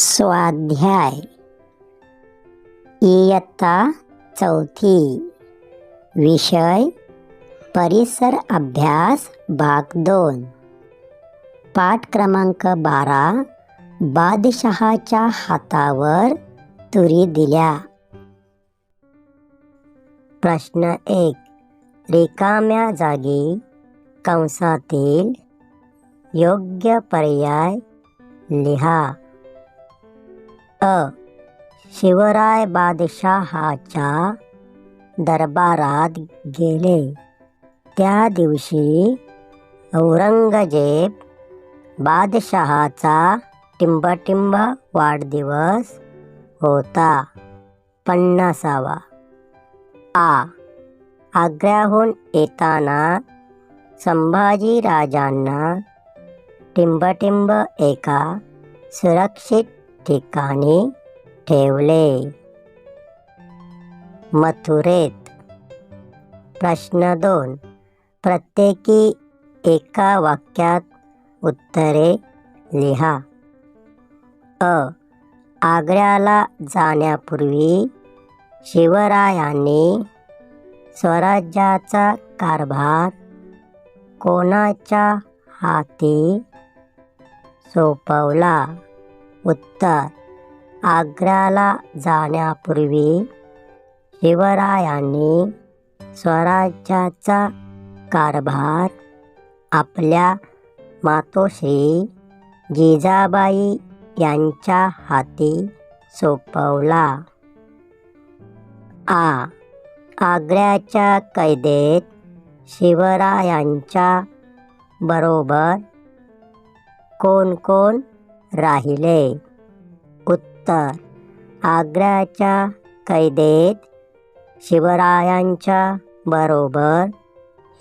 स्वाध्याय. इयत्ता चौथी. विषय परिसर अभ्यास भाग दोन. पाठ क्रमांक बारा बादशहाच्या हातावर तुरी दिल्या. प्रश्न एक रिकाम्या जागी कंसातील योग्य पर्याय लिहा. अ शिवराय बादशहाच्या दरबारात गेले. त्या दिवशी औरंगजेब बादशहाचा टिंबटिंब वाढदिवस होता. पन्नासावा. आ आग्र्याहून येताना संभाजीराजांना टिंबटिंब एका सुरक्षित ठिकाणी ठेवले. मथुरेत. प्रश्न दोन. प्रत्येकी एका वाक्यात उत्तरे लिहा. अ. आग्र्याला जाण्यापूर्वी शिवरायांनी स्वराज्याचा कारभार कोणाच्या हाती सोपवला? उत्तर. आग्र्याला जाण्यापूर्वी शिवरायांनी स्वराज्याचा कारभार आपल्या मातोश्री जिजाबाई यांच्या हाती सोपवला. आ. आग्र्याच्या कैदेत शिवरायांच्या बरोबर कोण कोण? राहिले. उत्तर आग्र्याच्या कैदेत शिवरायांच्या बरोबर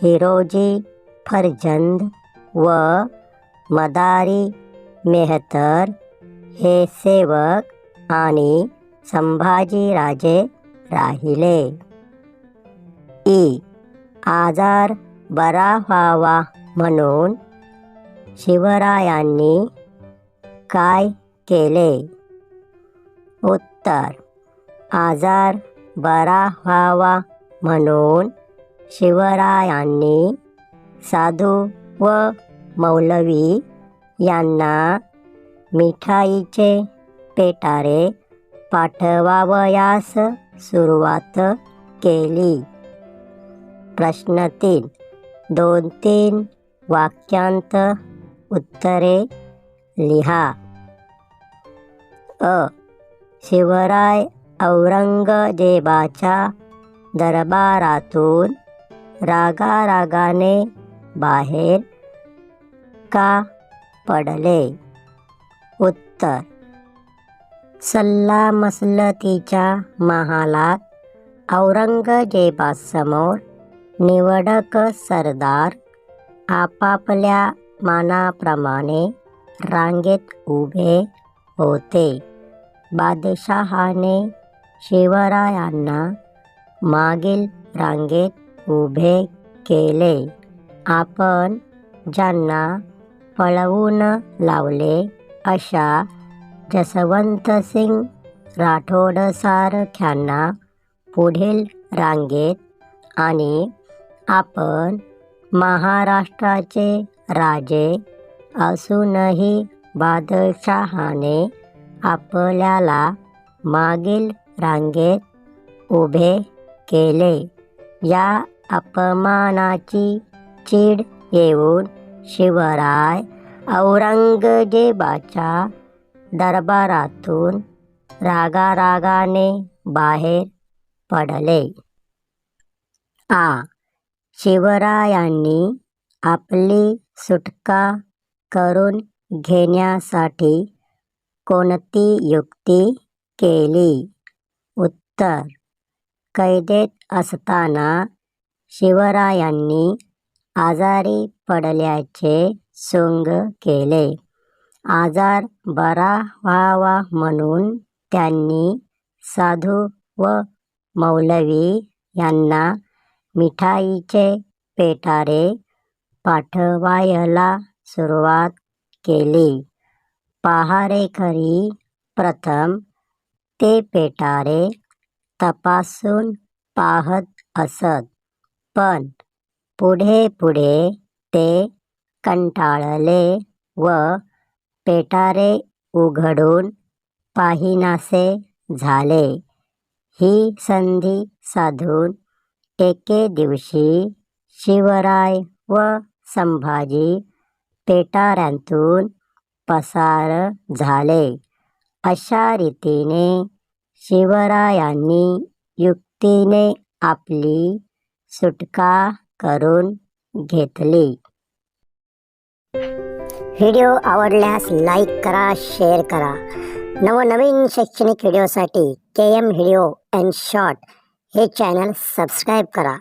हिरोजी फर्जंद व मदारी मेहतर हे सेवक आणि संभाजीराजे राहिले. ई. आजार बरा व्हावा म्हणून शिवरायांनी काय केले? उत्तर आजार बरा व्हावा म्हणून शिवरायांनी साधू व मौलवी यांना मिठाईचे पेटारे पाठवावयास सुरुवात केली. प्रश्न तीन दोन तीन वाक्यांत उत्तरे लिहा. अ. शिवराय औरंगजेबाच्या दरबारातून रागारागाने बाहेर का पडले? उत्तर. सल्लामसलतीच्या महालात औरंगजेबासमोर निवडक सरदार आपापल्या मानाप्रमाणे रांगेत उभे होते. बादशहाने शिवरायांना मागील रांगेत उभे केले. आपण ज्यांना पळवून लावले अशा जसवंतसिंग राठोडसारख्यांना पुढील रांगेत आणि आपण महाराष्ट्राचे राजे असूनही बादलशहाने आपल्याला मागील रांगेत उभे केले. या अपमानाची चीड येऊन शिवराय औरंगजेबाच्या दरबारातून रागारागाने बाहेर पडले. आ. शिवरायांनी आपली सुटका करून घेण्यासाठी कोणती युक्ती केली? उत्तर. कैदेत असताना शिवरायांनी आजारी पडल्याचे सोंग केले. आजार बरा व्हावा म्हणून त्यांनी साधू व मौलवी यांना मिठाईचे पेटारे पाठवायला सुरुवात केली. पहारेकरी प्रथम ते पेटारे तपासून पाहत असत. पण पुढे पुढे ते कंटाळले व पेटारे उघडून पाहिनासे झाले. ही संधी साधून एके दिवशी शिवराय व संभाजी पेटाऱ्यांतून पसार झाले. अशा रीतीने शिवरायांनी युक्तीने आपली सुटका करून घेतली. व्हिडिओ आवडल्यास लाईक करा शेअर करा. नवनवीन शैक्षणिक व्हिडिओसाठी K M video and short हे चॅनल सबस्क्राईब करा.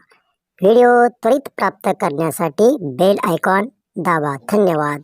व्हिडिओ त्वरित प्राप्त करण्यासाठी बेल आयकॉन दावा धन्यवाद.